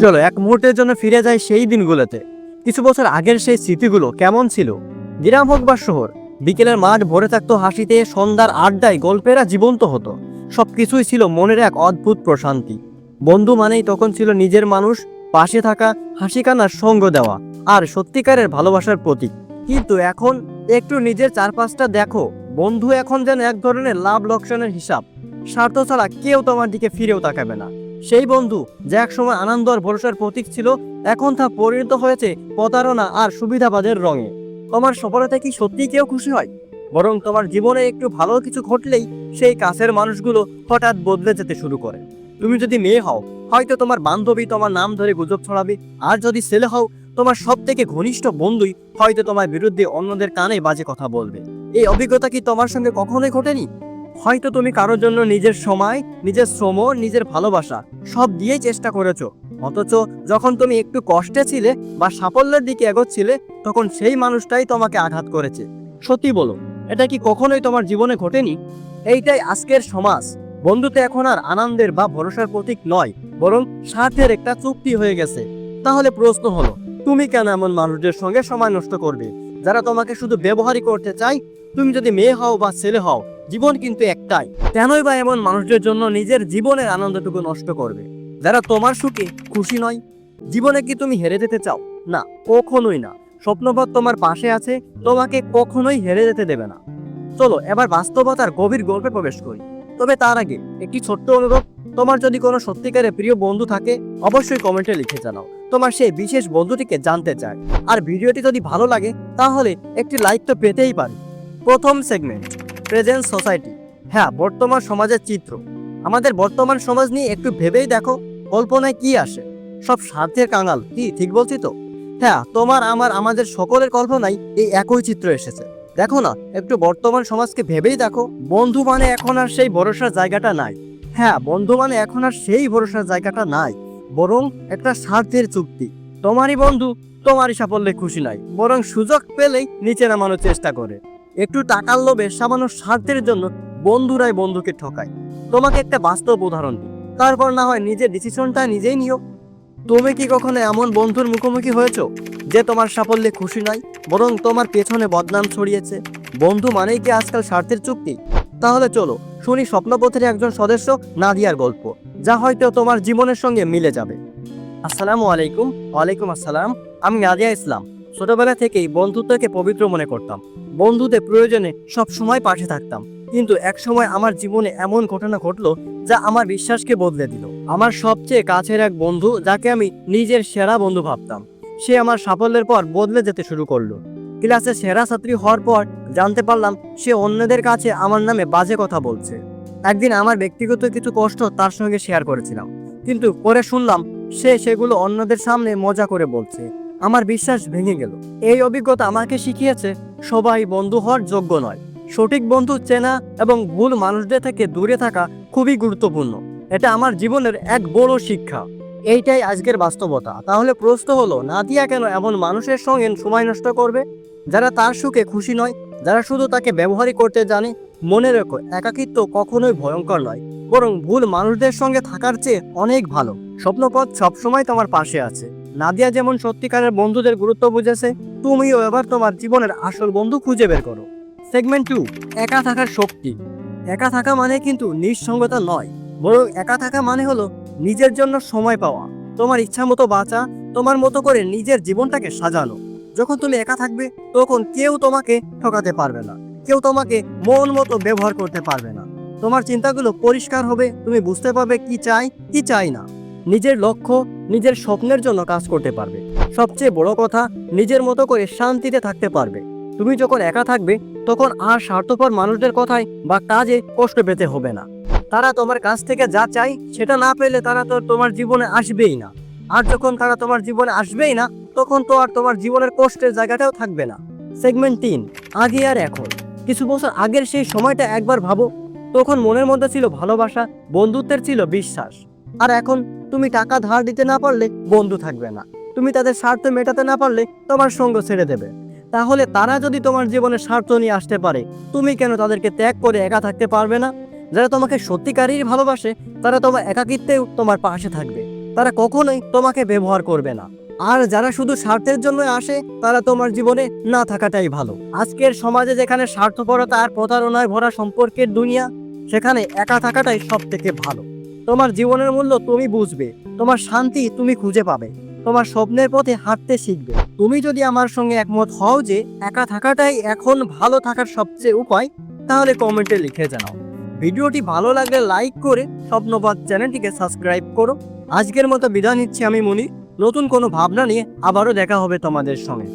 চলো, এক মুহূর্তের জন্য ফিরে যাই সেই দিনগুলোতে। কিছু বছর আগের সেই স্মৃতিগুলো কেমন ছিল? গ্রাম হোক বা শহর, বিকেলের মাঠ ভরে থাকতো হাসিতে, সন্ধ্যার আড্ডায় গল্পেরা জীবন্ত হতো। সবকিছুই ছিল মনের এক অদ্ভুত প্রশান্তি। বন্ধু মানেই তখন ছিল নিজের মানুষ, পাশে থাকা হাসি কান্নার সঙ্গ দেওয়া, আর সত্যিকারের ভালোবাসার প্রতীক। কিন্তু এখন একটু নিজের চারপাশটা দেখো, বন্ধু এখন যেন এক ধরনের লাভ লোকসানের হিসাব। স্বার্থ ছাড়া কেউ তোমার দিকে ফিরেও তাকাবে না। সেই বন্ধু যে একসময় আনন্দ আর ভরসার প্রতীক ছিল, এখন তা পরিণত হয়েছে প্রতারণা আর সুবিধাবাদের রঙে। তোমার সফলতা কি সত্যি কেউ খুশি হয়? বরং তোমার জীবনে একটু ভালো কিছু ঘটলেই সেই কাছের মানুষগুলো হঠাৎ বদলে যেতে শুরু করে। তুমি যদি মেয়ে হও, হয়তো তোমার বান্ধবী তোমার নাম ধরে গুজব ছড়াবে। আর যদি ছেলে হও, তোমার সব থেকে ঘনিষ্ঠ বন্ধুই হয়তো তোমার বিরুদ্ধে অন্যদের কানে বাজে কথা বলবে। এই অভিজ্ঞতা কি তোমার সঙ্গে কখনোই ঘটেনি? হয়তো তুমি কারোর জন্য নিজের সময়, নিজের শ্রম, নিজের ভালোবাসা সব দিয়েই চেষ্টা করেছ। অথচ যখন তুমি একটু কষ্টে ছিলে বা সাফল্যের দিকে এগোচ্ছিলে, তখন সেই মানুষটাই তোমাকে আঘাত করেছে। সত্যি বলো, এটা কি কখনোই তোমার জীবনে ঘটেনি? এইটাই আজকের সমাজ। বন্ধুতে এখন আর আনন্দের বা ভরসার প্রতীক নয়, বরং স্বার্থের একটা চুক্তি হয়ে গেছে। তাহলে প্রশ্ন হলো, তুমি কেন এমন মানুষদের সঙ্গে সময় নষ্ট করবে? যারা তোমাকে শুধু ব্যবহারই করতে চায়, তুমি যদি মেয়ে হও বা ছেলে হও জীবন কিন্তু একটাই। কেনই বা এমন মানুষদের জন্য নিজের জীবনের আনন্দটুকু নষ্ট করবে? যারা তোমার সুখে খুশি নয়, জীবনে কি তুমি হেরে যেতে চাও? না, কখনোই না। স্বপ্নপথ তোমার পাশে আছে, তোমাকে কখনোই হেরে যেতে দেবে না। চলো, এবার বাস্তবতার গভীর গল্পে প্রবেশ করি। তবে তার আগে, একটি ছোট্ট অনুরোধ তোমার যদি কোনো সত্যিকারের প্রিয় বন্ধু থাকে, অবশ্যই কমেন্টে লিখে জানাও। তোমার সেই বিশেষ বন্ধুটিকে জানতে চায়। আর ভিডিওটি যদি ভালো লাগে, তাহলে একটি লাইক তো পেতেই পারি। প্রথম সেগমেন্ট। Present society. হ্যাঁ বর্তমান সমাজের চিত্র। আমাদের বর্তমান সমাজ নিয়ে একটু ভেবেই দেখো, কল্পনায় কি আসে? সব স্বার্থের কাঙাল, কি, ঠিক বলছি তো? হ্যাঁ তোমার, আমার, আমাদের সকলের কল্পনায় এই একই চিত্র এসেছে। দেখো না, একটু বর্তমান সমাজকে ভেবেই দেখো, বন্ধু মানে এখন আর সেই ভরসার জায়গাটা নাই। হ্যাঁ বন্ধু মানে এখন আর সেই ভরসার জায়গাটা নাই, বরং একটা স্বার্থের চুক্তি। তোমারই বন্ধু, তোমারই সাফল্যে খুশি নাই, বরং সুযোগ পেলেই নিচে নামানোর চেষ্টা করে। একটু টাকার লোভে সামান্য স্বার্থের জন্য বন্ধুরাই বন্ধুকে ঠকায়। তোমাকে একটা বাস্তব উদাহরণ দিই। তারপর না হয় নিজের ডিসিশনটা নিজেই নিও। তুমি কি কখনো এমন বন্ধুর মুখোমুখি হয়েছো যে তোমার সাফল্যে খুশি নয় বরং তোমার পেছনে বদনাম ছড়িয়েছে? বন্ধু মানেই কি আজকাল স্বার্থের চুক্তি? তাহলে চলো শুনি স্বপ্নপথের একজন সদস্য নাদিয়ার গল্প, যা হয়তো তোমার জীবনের সঙ্গে মিলে যাবে। আসসালামু আলাইকুম, ওয়ালাইকুম আসসালাম, আমি নাদিয়া ইসলাম। ছোটবেলা থেকেই বন্ধুত্বকে পবিত্র মনে করতাম। বন্ধুদের প্রয়োজনে সব সময় পাশে থাকতাম। কিন্তু এক সময় আমার জীবনে এমন ঘটনা ঘটলো যা আমার বিশ্বাসকে বদলে দিল। আমার সবচেয়ে কাছের এক বন্ধু যাকে আমি নিজের সেরা বন্ধু ভাবতাম, সে আমার সাফল্যের পর বদলে যেতে শুরু করল। ক্লাসে সেরা ছাত্রী হওয়ার পর জানতে পারলাম সে অন্যদের কাছে আমার নামে বাজে কথা বলছে। একদিন আমার ব্যক্তিগত কিছু কষ্ট তার সঙ্গে শেয়ার করেছিলাম। কিন্তু পরে শুনলাম সে সেগুলো অন্যদের সামনে মজা করে বলছে। আমার বিশ্বাস ভেঙে গেল। এই অভিজ্ঞতা আমাকে শিখিয়েছে, সবাই বন্ধু হওয়ার যোগ্য নয়। সঠিক বন্ধু চেনা এবং ভুল মানুষদের থেকে দূরে থাকা খুবই গুরুত্বপূর্ণ। এটা আমার জীবনের এক বড় শিক্ষা। এইটাই আজকের বাস্তবতা। তাহলে প্রশ্ন হলো, নাদিয়া কেন এমন মানুষের সঙ্গে সময় নষ্ট করবে? যারা তার সুখে খুশি নয়, যারা শুধু তাকে ব্যবহারই করতে জানে, মনে রেখো, একাকিত্ব কখনোই ভয়ঙ্কর নয়। বরং ভুল মানুষদের সঙ্গে থাকার চেয়ে অনেক ভালো। স্বপ্নপথ সবসময় তোমার পাশে আছে। নাদিয়া যেমন সত্যিকারের বন্ধুদের গুরুত্ব বুঝেছে, তুমিও এবার তোমার জীবনের আসল বন্ধু খুঁজে বের করো। সেগমেন্ট টু একা থাকার শক্তি। একা থাকা মানে কিন্তু নিঃসঙ্গতা নয়, বরং একা থাকা মানে হলো নিজের জন্য সময় পাওয়া, তোমার ইচ্ছা মতো বাঁচা, তোমার মতো করে নিজের জীবনটাকে সাজানো। যখন তুমি একা থাকবে, তখন কেউ তোমাকে ঠকাতে পারবে না, কেউ তোমাকে মন মতো ব্যবহার করতে পারবে না। তোমার চিন্তাগুলো পরিষ্কার হবে, তুমি বুঝতে পারবে কি চাই কি চাই না। নিজের লক্ষ্য, নিজের স্বপ্নের জন্য কাজ করতে পারবে। সবচেয়ে বড় কথা, নিজের মতো করে শান্তিতে থাকতে পারবে। তুমি যখন একা থাকবে, তখন আর স্বার্থপর মানুষদের কথায় বা কাজে কষ্ট পেতে হবে না। তারা তোমার কাছ থেকে যা চাই সেটা না পেলে তারা তো তোমার জীবনে আসবেই না। আর যখন তারা তোমার জীবনে আসবেই না, তখন তো আর তোমার জীবনের কষ্টের জায়গাটাও থাকবে না। সেগমেন্ট তিন, আগে আর এখন। কিছু বছর আগের সেই সময়টা একবার ভাবো, তখন মনের মধ্যে ছিল ভালোবাসা, বন্ধুত্বের ছিল বিশ্বাস। আর এখন তুমি টাকা ধার দিতে না পারলে বন্ধু থাকবে না। তুমি তাদের স্বার্থ মেটাতে না পারলে তোমার সঙ্গ ছেড়ে দেবে। তাহলে তারা যদি তোমার জীবনে স্বার্থ নিয়ে আসতে পারে, তুমি কেন তাদেরকে ত্যাগ করে একা থাকতে পারবে না? যারা তোমাকে সত্যিকারই ভালোবাসে, তারা তোমার একাকিত্বেও তোমার পাশে থাকবে। তারা কখনোই তোমাকে ব্যবহার করবে না। আর যারা শুধু স্বার্থের জন্য আসে, তারা তোমার জীবনে না থাকাটাই ভালো। আজকের সমাজে যেখানে স্বার্থপরতা আর প্রতারণায় ভরা সম্পর্কের দুনিয়া, সেখানে একা থাকাটাই সব থেকে ভালো। তোমার জীবনের মূল্য তুমি বুঝবে, তোমার শান্তি তুমি খুঁজে পাবে, তোমার স্বপ্নের পথে হাঁটতে শিখবে। তুমি যদি আমার সঙ্গে একমত হও যে একা থাকাটাই এখন ভালো থাকার সবচেয়ে উপায়, তাহলে কমেন্টে লিখে জানাও। ভিডিওটি ভালো লাগলে লাইক করে স্বপ্নবাদ চ্যানেলটিকে সাবস্ক্রাইব করো। আজকের মতো বিদায় নিচ্ছি আমি মনি নতুন কোনো ভাবনা নিয়ে আবারও দেখা হবে তোমাদের সঙ্গে।